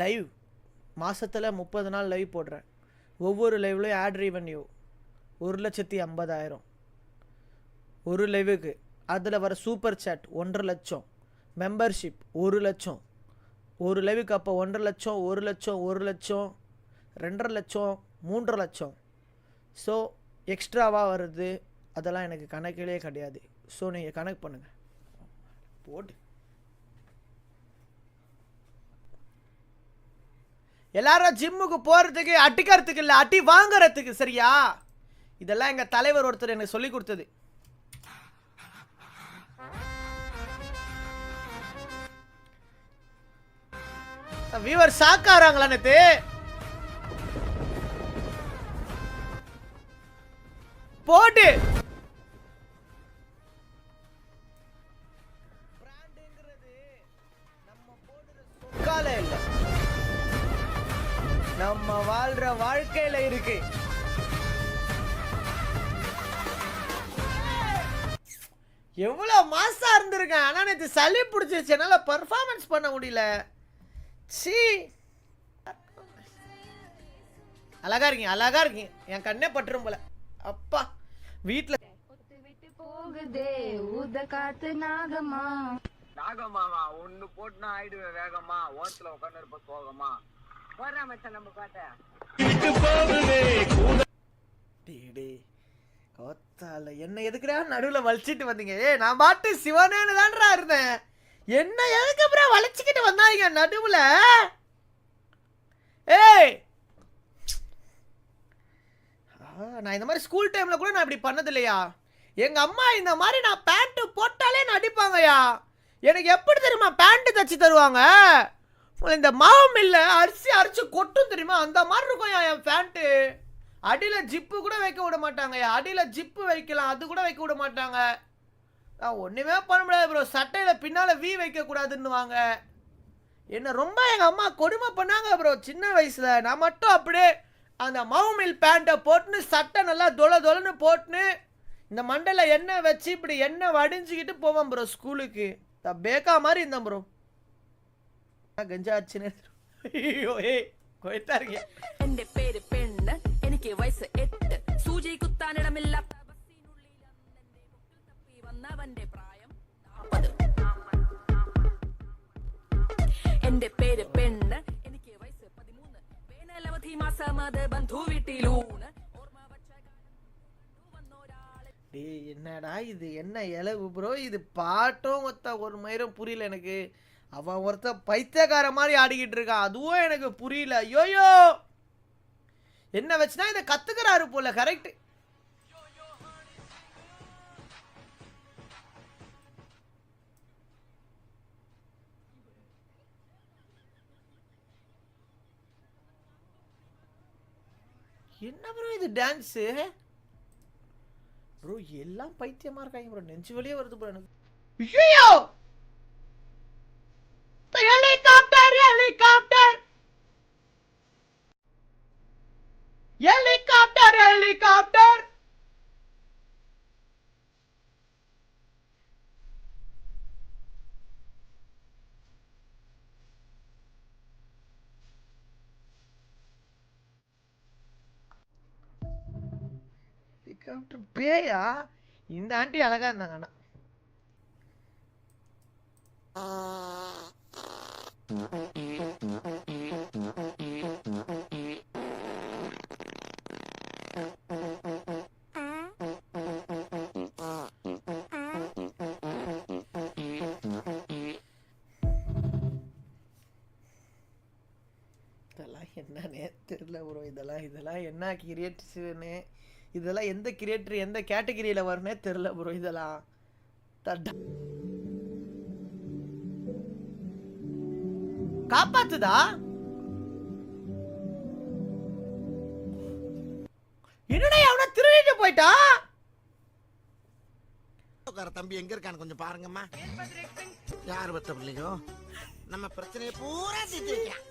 Live மாதத்தில் முப்பது நாள் லைவ் போடுறேன். ஒவ்வொரு லைவ்லையும் ஆட் ரெவன்யூ ஒரு லட்சத்தி ஐம்பதாயிரம். ஒரு லைவுக்கு அதில் வர சூப்பர் சேட் ஒன்றரை லட்சம். மெம்பர்ஷிப் ஒரு லட்சம். ஒரு லைவுக்கு அப்போ ஒன்றரை லட்சம் ஒரு லட்சம் ஒரு லட்சம் ரெண்டரை லட்சம் மூன்றரை லட்சம். ஸோ எக்ஸ்ட்ராவாக வருது. அதெல்லாம் எனக்கு கணக்கிலே கிடையாது. ஸோ நீங்கள் கணக்கு பண்ணுங்கள் போட்டு எல்லாரும் ஜிம்முக்கு போகிறதுக்கு அட்டிக்கிறதுக்கு இல்லை அட்டி வாங்குறதுக்கு சரியா? இதெல்லாம் எங்கள் தலைவர் ஒருத்தர் எனக்கு சொல்லி கொடுத்தது. வீவர் சாக்காராங்களா நேத்து? போட்டு! நம்ம வாழ்ற வாழ்க்கையில இருக்கு. எவ்வளோ மாசா இருந்திருக்கேன். ஆனா நேற்று சளி பிடிச்சிருச்சு. என்னால பர்ஃபார்மன்ஸ் பண்ண முடியல. சீ அழகா இருக்கீங்க அழகா இருக்கீங்க. என் கண்ணே பட்டுரும் போல. அப்பா வீட்டில் போகுதே ஊத காத்து நாகமா நாகமாவா ஒண்ணு போட்டுனா ஆயிடுவேன் வேகமா. ஓரத்துல உட்காந்து இருப்ப சோகமா போடுறா மச்சான் நம்ம பாட்ட. கோத்தால. என்ன எதுக்குடா நடுவில் வலிச்சிட்டு வந்தீங்க? ஏ நான் பாட்டு சிவனேன்னு தான்டா இருந்தேன். என்ன எதுக்கு அப்புறம் வலிச்சுக்கிட்டு வந்தாங்க நடுவில்? ஏய்! ஆ, நான் இந்த மாதிரி ஸ்கூல் டைமில் கூட நான் இப்படி பண்ணது இல்லையா எங்கள் அம்மா இந்த மாதிரி நான் பேண்ட்டு போட்டாலே நடிப்பாங்கயா எனக்கு எப்படி தெரியுமா பேண்ட்டு தச்சு தருவாங்க? இந்த மாவு இல்லை அரிசி அரிசி கொட்டும் தெரியுமா? அந்த மாதிரி இருக்கும் என் பேண்ட்டு அடியில் ஜிப்பு கூட வைக்க விட மாட்டாங்க அடியில் ஜிப்பு வைக்கலாம் அது கூட வைக்க விட மாட்டாங்க. நான் ஒன்றுமே பண்ண முடியாது ப்ரோ சட்டையில் பின்னால் வி வைக்கக்கூடாதுன்னுவாங்க என்ன ரொம்ப எங்கள் அம்மா கொடுமை பண்ணாங்க ப்ரோ சின்ன வயசில். நான் மட்டும் அப்படியே அந்த மவுமில் பேண்ட்டை போட்டுன்னு சட்டை நல்லா தொல தொலன்னு போட்டுன்னு இந்த மண்டையில் எண்ணெய் வச்சு இப்படி எண்ணெய் வடிஞ்சிக்கிட்டு போவேன் ப்ரோ ஸ்கூலுக்கு த பேக்கா மாதிரி இருந்தேன் ப்ரோ கஞ்சா ஆச்சுன்னு ஐயோ ஏய் கொய்த்தா இருக்கேன் എന്റെ പേര് പെണ്ണ് എനിക്ക് വയസ്സ് എട്ട് സൂചി കുത്താനിടമില്ലാത്ത ബസ്സിനുള്ളിൽ അന്നെന്റെ പൊക്കിൽ തപ്പി വന്നവന്റെ പ്രായം നാൽപ്പത് എന്റെ പേര് പെണ്ണ് എനിക്ക് വയസ്സ് പതിമൂന്ന് വേനലവധി മാസം അത് ബന്ധു വീട്ടിലൂണ് ഓർമ്മ വച്ച കാലം വന്നൊരാളെ டேய் என்னடா இது என்ன இலவு ப்ரோ இது பாட்டும் ஒத்த ஒரு மயிரும் புரியல எனக்கு அவன் ஒருத்த பைத்தியக்கார மாதிரி ஆடிக்கிட்டு இருக்கான் அதுவும் எனக்கு புரியல. ஐயோயோ! என்ன வச்சுனா இதை கத்துக்கிறாரு போல கரெக்ட் என்ன ப்ரோ இது டான்ஸு ப்ரோ எல்லாம் பைத்தியமா இருக்காங்க ப்ரோ நெஞ்சு வழியே வருது ப்ரோ எனக்கு. ஐயோ ஹெலிகாப்டர் பேயா? இந்த ஆண்டி அழகா இருந்தாங்க ஆனா. இதெல்லாம் என்னன்னே தெரில ப்ரோ இதெல்லாம் இதெல்லாம் என்ன கிரியேட்ஸ்னு இதெல்லாம் எந்த கிரியேட்டர் எந்த கேட்டகரியில் வரும்னே தெரில ப்ரோ இதெல்லாம். தட்ட காப்பாத்துதா என்னடா அவன திருடிட்டு போயிட்டா? தம்பி எங்க இருக்கான்னு கொஞ்சம் பாருங்கம்மா. யார் பத்த பிள்ளையோ நம்ம பிரச்சனையை பூரா தீர்த்து வைக்கலாம்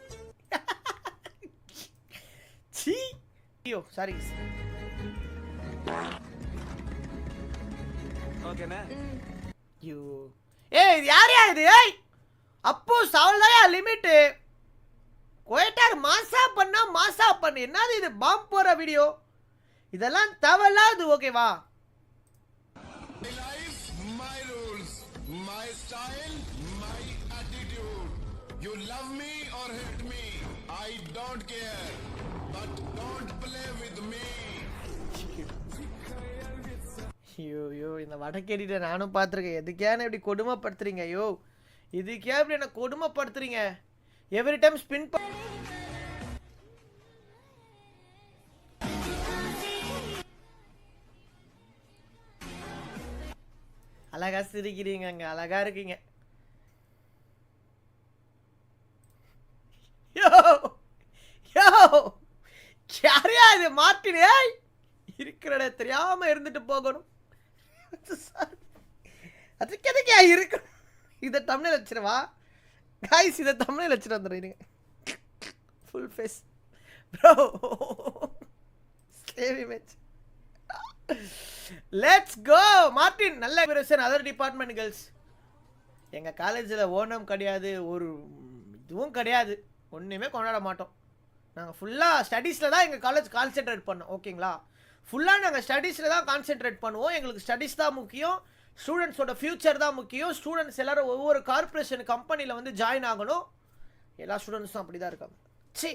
சீ. ஐயோ சாரி ஐயோ ஏய் இது யார் யா இது? ஏய் அப்போ சவல்தாயா லிமிட்டு? கோயட்டார் மாசா பண்ணா மாசா பண்ணு. என்னது இது? பாம்பு போற வீடியோ இதெல்லாம் தேவையில்லாது ஓகேவா. You love me or hate me, I don't care. ஐயோ இந்த வடக்கேடிட்ட நானும் பார்த்துருக்கேன். எதுக்கேன்னு இப்படி கொடுமைப்படுத்துறீங்க? ஐயோ இதுக்கே இப்படி என்ன கொடுமைப்படுத்துறீங்க? எவ்ரி டைம் ஸ்பின் அழகா சிரிக்கிறீங்க அங்க அழகா இருக்கீங்க. யோ யோ யாரையா இது மாட்டினே ஏய் இருக்கிற தெரியாம இருந்துட்டு போகணும். அதுக்கு எதுக்கே இருக்கும் இதை தமிழில் வச்சிருவா? காய்ஸ் இதை தமிழில் வச்சுட்டு வந்துடுறீங்க. Full face bro save match let's go Martin நல்ல பிரசன் அதர் டிபார்ட்மெண்ட் கேர்ள்ஸ் எங்கள் காலேஜில் ஓனம் கிடையாது. ஒரு இதுவும் கிடையாது. ஒன்றுமே கொண்டாட மாட்டோம். நாங்கள் ஃபுல்லாக ஸ்டடீஸில் தான் எங்கள் காலேஜ் கான்சென்ட்ரேட் பண்ணோம். ஓகேங்களா ஃபுல்லாக நாங்கள் ஸ்டடீஸில் தான் கான்சென்ட்ரேட் பண்ணுவோம். எங்களுக்கு ஸ்டடீஸ் தான் முக்கியம். ஸ்டூடெண்ட்ஸோட ஃப்யூச்சர் தான் முக்கியம். ஸ்டூடெண்ட்ஸ் எல்லாரும் ஒவ்வொரு கார்ப்பரேஷன் கம்பெனியில் வந்து ஜாயின் ஆகணும். எல்லா ஸ்டூடெண்ட்ஸும் அப்படி தான் இருக்காங்க. சி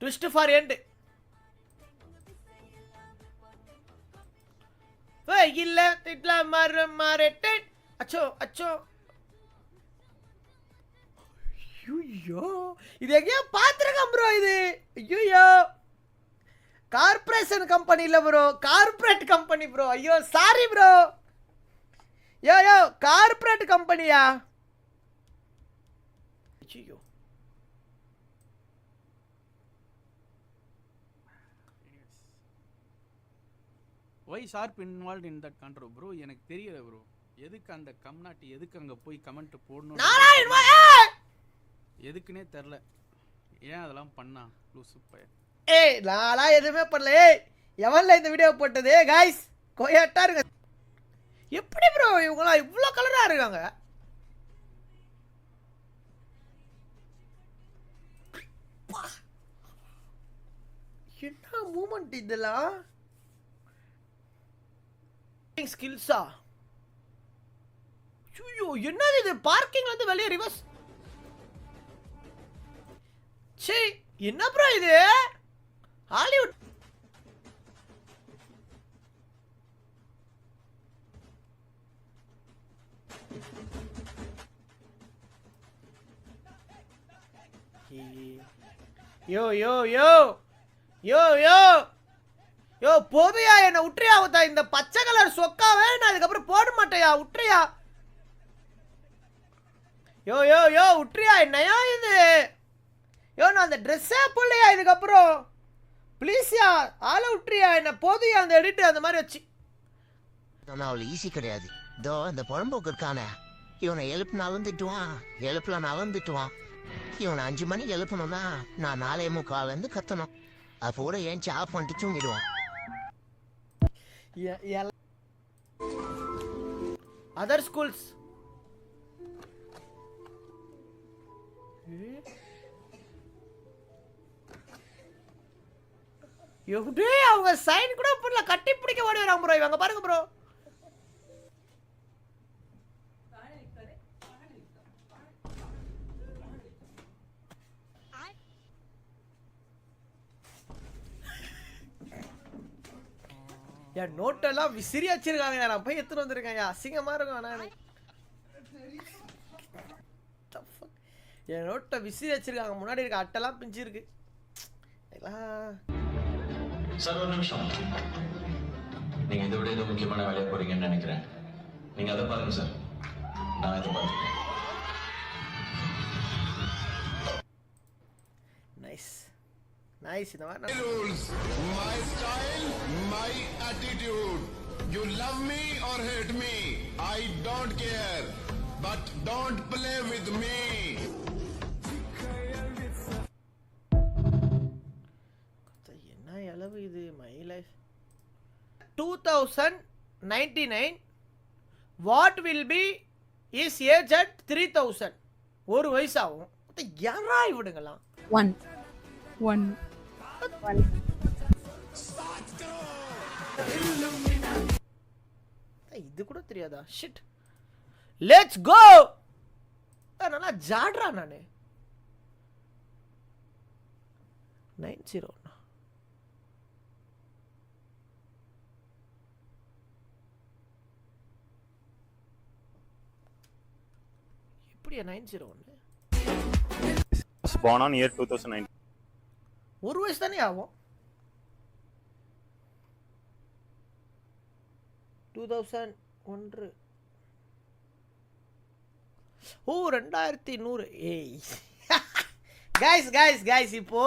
ட்விஸ்ட் ஃபார் எண்டு இல்ல திட்ல மர மரட்டு அச்சோ அச்சோ. ஐயோ இது எங்கேயோ பார்த்துருக்கேன் ப்ரோ இது. ஐயோ கார்ப்பரேஷன் கம்பெனியில் ப்ரோ கார்ப்பரேட் கம்பெனி ப்ரோ ஐயோ sorry bro yo yo corporate கம்பெனியா ஐயோ why sharp involve in that control bro எனக்கு தெரியல ப்ரோ எதுக்கு அந்த கம்நாட்டி எதுக்கு அங்கே போய் கமெண்ட் போடணும்! எதுக்குன்னே தெரில. ஏன் அதெல்லாம் பண்ணா லூசு பையன் ஏய் நான்லாம் எதுவுமே பண்ணல. ஏய் எவன்ல இந்த வீடியோ போட்டது? காய்ஸ் கொயாட்டா இருங்க. எப்படி ப்ரோ இவங்களாம் இவ்வளோ கலராக இருக்காங்க? என்ன மூமெண்ட் இதெல்லாம்? ஸ்கில்ஸா ஐயோ என்னது இது? பார்க்கிங்ல இருந்து வெளியே ரிவர்ஸ் சே என்ன ப்ரோ இது? ஹாலிவுட் யோ யோ யோ யோ யோ யோ போதுயா என்ன உற்றியா ஊத்தா இந்த பச்சை கலர் சொக்காவே நான் அதுக்கப்புறம் போட மாட்டேயா உற்றியா? யோ யோ யோ உற்றியா என்னையா இது? நான் அந்த ட்ரெஸ்ஸே போடலையா இதுக்கப்புறம். ப்ளீஸ்யா ஆளை விட்டுறியா என்ன போதுயா அந்த எடிட் அந்த மாதிரி வச்சு. நான் அவ்வளவு ஈஸி கிடையாது. இதோ இந்த புறம்போக்கு இருக்கானே இவனை எழுப்புனாலும் திட்டுவான் எழுப்பலனாலும் திட்டுவான் இவனை அஞ்சு மணிக்கு எழுப்பணும்னா நான் நாலே முக்கால்ல இருந்து கத்தணும். அப்போ கூட ஏன் ஆஃப் பண்ணிட்டு தூங்கிடுவான்? அதர் ஸ்கூல்ஸ் எப்படி அவங்க சைன் கூட பண்ணல கட்டி பிடிக்க ஓடி வராங்க ப்ரோ இவங்க பாருங்க ப்ரோ என் நோட்டெல்லாம் விசிறி வச்சிருக்காங்க நான் போய் எடுத்துட்டு வந்திருக்கேன். யா அசிங்கமா இருக்கும் ஆனா என் நோட்டை விசிறி வச்சிருக்காங்க முன்னாடி இருக்க அட்டெல்லாம் பிஞ்சு இருக்கு எல்லாம் சார் ஒரு நிமிஷம் நீங்க இதை விட ஏதோ முக்கியமான வேலையா போறீங்கன்னு நினைக்கிறேன் நீங்க அதை பாருங்க சார் நான் இதை பார்த்துக்கிறேன் நைஸ் நைஸ் இந்த மாதிரி rules, my style, my attitude. You love me or hate me, I don't care. But don't play with me. Two thousand ninety nine what will be his age at three thousand ஒரு வயசாகும். யாரா இவனுங்களாம்? One one one இது கூட தெரியாதா? Shit let's go நல்லா ஜாடுறா நானு. Nine zero எப்படியா நைன் ஜீரோ ஒன்று born on year 2009 ஒரு வயசு தானே ஆகும். டூ தௌசண்ட் ஒன்று. ஓ ரெண்டாயிரத்தி நூறு. ஏய். கைஸ் கைஸ் கைஸ் இப்போ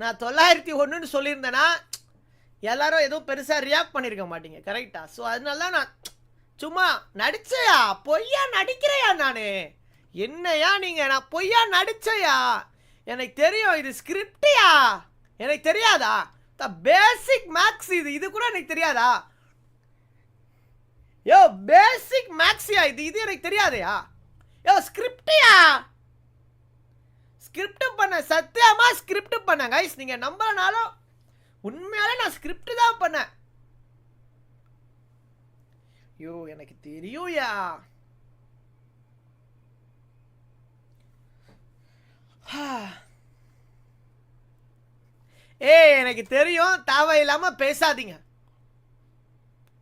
நான் தொள்ளாயிரத்தி ஒன்றுன்னு சொல்லியிருந்தேன்னா எல்லாரும் எதுவும் பெருசாக ரியாக்ட் பண்ணியிருக்க மாட்டீங்க. கரெக்டா ஸோ அதனால தான் நான் சும்மா நடிச்சையா? பொய்யா நடிக்கிறையா நான்? என்னையா நீங்கள் நான் பொய்யா நடிச்சையா? எனக்கு தெரியும் இது ஸ்கிரிப்டியா எனக்கு தெரியாதா? த பேசிக் மேக்ஸ் இது. இது கூட எனக்கு தெரியாதா? யோ பேசிக் மேக்ஸியா இது? இது எனக்கு தெரியாதயா? யோ ஸ்கிரிப்டியா ஸ்கிரிப்ட் பண்ண சத்தியமாக ஸ்கிரிப்ட் பண்ண. கைஸ் நீங்கள் நம்பலனாலும் உண்மையாலே நான் ஸ்கிரிப்ட் தான் பண்ணேன். ஐயோ எனக்கு தெரியும்யா. ஏய் எனக்கு தெரியும். தேவையில்லாம பேசாதீங்க.